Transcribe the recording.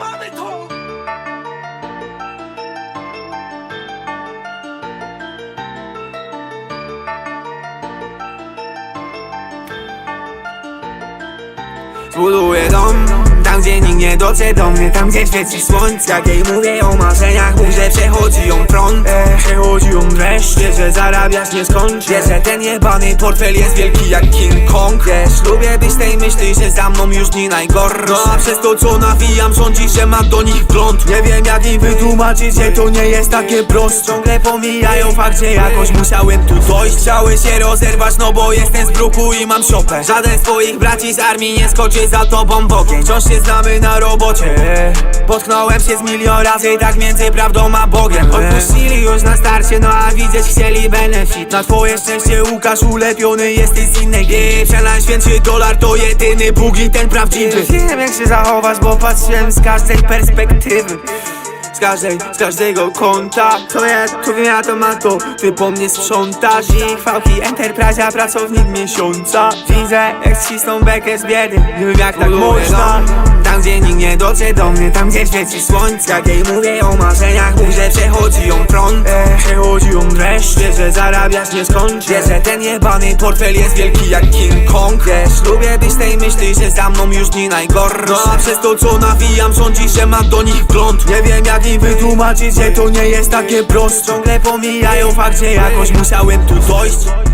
mamy to! Zbuduję dom Tam gdzie nikt nie dotrze do mnie Tam gdzie świeci słońce Jak jej mówię o marzeniach Mów, że przechodzi ją front e, Przechodzi ją Wiesz, że zarabiać nie skończy Wiesz, że ten jebany portfel jest wielki jak King Kong. Wiesz, lubię być tej myśli, że za mną już nie najgorsze No a przez to co nawijam Sądzi, że ma do nich wgląd. Nie wiem jak im wytłumaczyć, że to nie jest takie proste. Ciągle pomijają fakt, że jakoś musiałem tu dojść. Chciały się rozerwać, no bo jestem z bruku i mam szopę. Żaden z twoich braci z armii nie skoczy za tobą bokiem Wciąż się znamy na robocie. Potknąłem się z milion razy tak między prawdą a Bogiem. Odpuścili już na starcie, no a widzieć chcieli benefit. Na twoje szczęście Łukasz ulepiony jesteś z innej gry. Najświętszy dolar to jedyny Bóg i ten prawdziwy. Wiem jak się zachować, bo patrzyłem z każdej perspektywy. Z każdej, z każdego kąta. To ja, to wiem ja to ma to. Ty po mnie sprzątasz i chwałki Enterprise, a pracownik miesiąca. Widzę jak ścisną bekę z biedy. Nie wiem jak tak można. Tam gdzie nikt nie dotrze do mnie Tam gdzie świeci słońce. Jak jej mówię o marzeniach Mów, że przechodzi ją front Przechodzi dreszcz Wiesz, że zarabiać nie skończy Wiesz, że ten jebany portfel jest wielki jak King Kong. Wiesz, lubię tej myśli, że za mną już nie najgorsze No a przez to co nawijam Sądzi, że mam do nich wgląd. Nie wiem jak im wytłumaczyć, że to nie jest takie proste. Ciągle pomijają fakt, że jakoś musiałem tu dojść